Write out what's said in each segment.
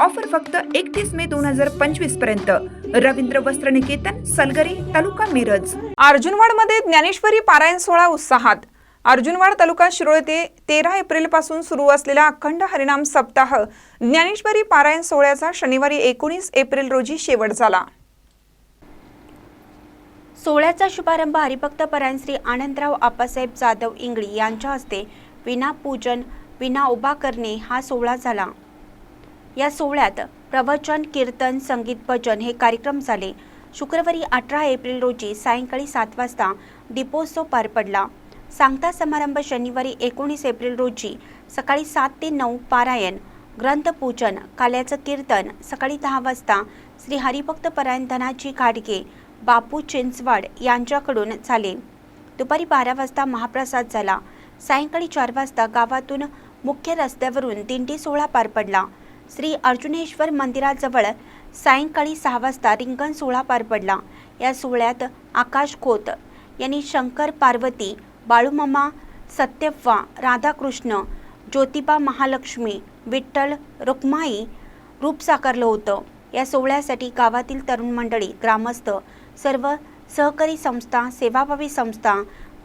Offer फक्त एकतीस मे दोन हजार पंचवीसपर्यंत. रवींद्र वस्त्र निकेतन सलगरे तालुका मिरज. अर्जुनवाडमध्ये ज्ञानेश्वरी पारायण सोहळा उत्साहात. अर्जुनवाड तालुका शिरोळ ते तेरा एप्रिलपासून सुरू असलेला अखंड हरिनाम सप्ताह ज्ञानेश्वरी पारायण सोहळ्याचा शनिवारी एकोणीस एप्रिल रोजी शेवट झाला. सोहळ्याचा शुभारंभ हरिभक्त परायण श्री आनंदराव आप्पासाहेब जाधव इंगळी यांच्या हस्ते विना पूजन विना उभा करणे हा सोहळा झाला. या सोहळ्यात प्रवचन कीर्तन संगीत भजन हे कार्यक्रम झाले. शुक्रवारी अठरा एप्रिल रोजी सायंकाळी सात वाजता दीपोत्सव पार पडला. सांगता समारंभ शनिवारी एकोणीस एप्रिल रोजी सकाळी सात ते नऊ पारायण ग्रंथपूजन काल्याचं कीर्तन सकाळी दहा वाजता श्री हरिभक्त परायण धनाजी गाडगे बापू चिंचवाड यांच्याकडून झाले. दुपारी बारा वाजता महाप्रसाद झाला. सायंकाळी चार वाजता गावातून मुख्य रस्त्यावरून दिंडी सोहळा पार पडला. श्री अर्जुनेश्वर मंदिराजवळ सायंकाळी सहा वाजता रिंगण सोहळा पार पडला. या सोहळ्यात आकाश खोत यांनी शंकर पार्वती बाळूमामा सत्यव्वा राधाकृष्ण ज्योतिबा महालक्ष्मी विठ्ठल रुक्माई रूप साकारलं होतं. या सोहळ्यासाठी गावातील तरुण मंडळी ग्रामस्थ सर्व सहकारी संस्था सेवाभावी संस्था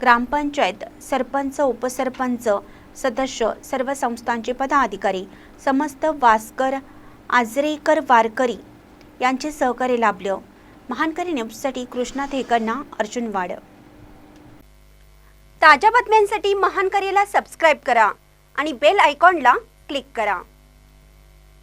ग्रामपंचायत सरपंच उपसरपंच सदस्य सर्व संस्थांचे पदाधिकारी समस्त वासकर आजरेकर वारकरी यांचे सहकार्य लाभलं. महानकरी न्यूजसाठी कृष्णा थेकरना अर्जुनवाड ताज्या बातम्यांसाठी महानकरीला सबस्क्राईब करा आणि बेल आयकॉनला क्लिक करा.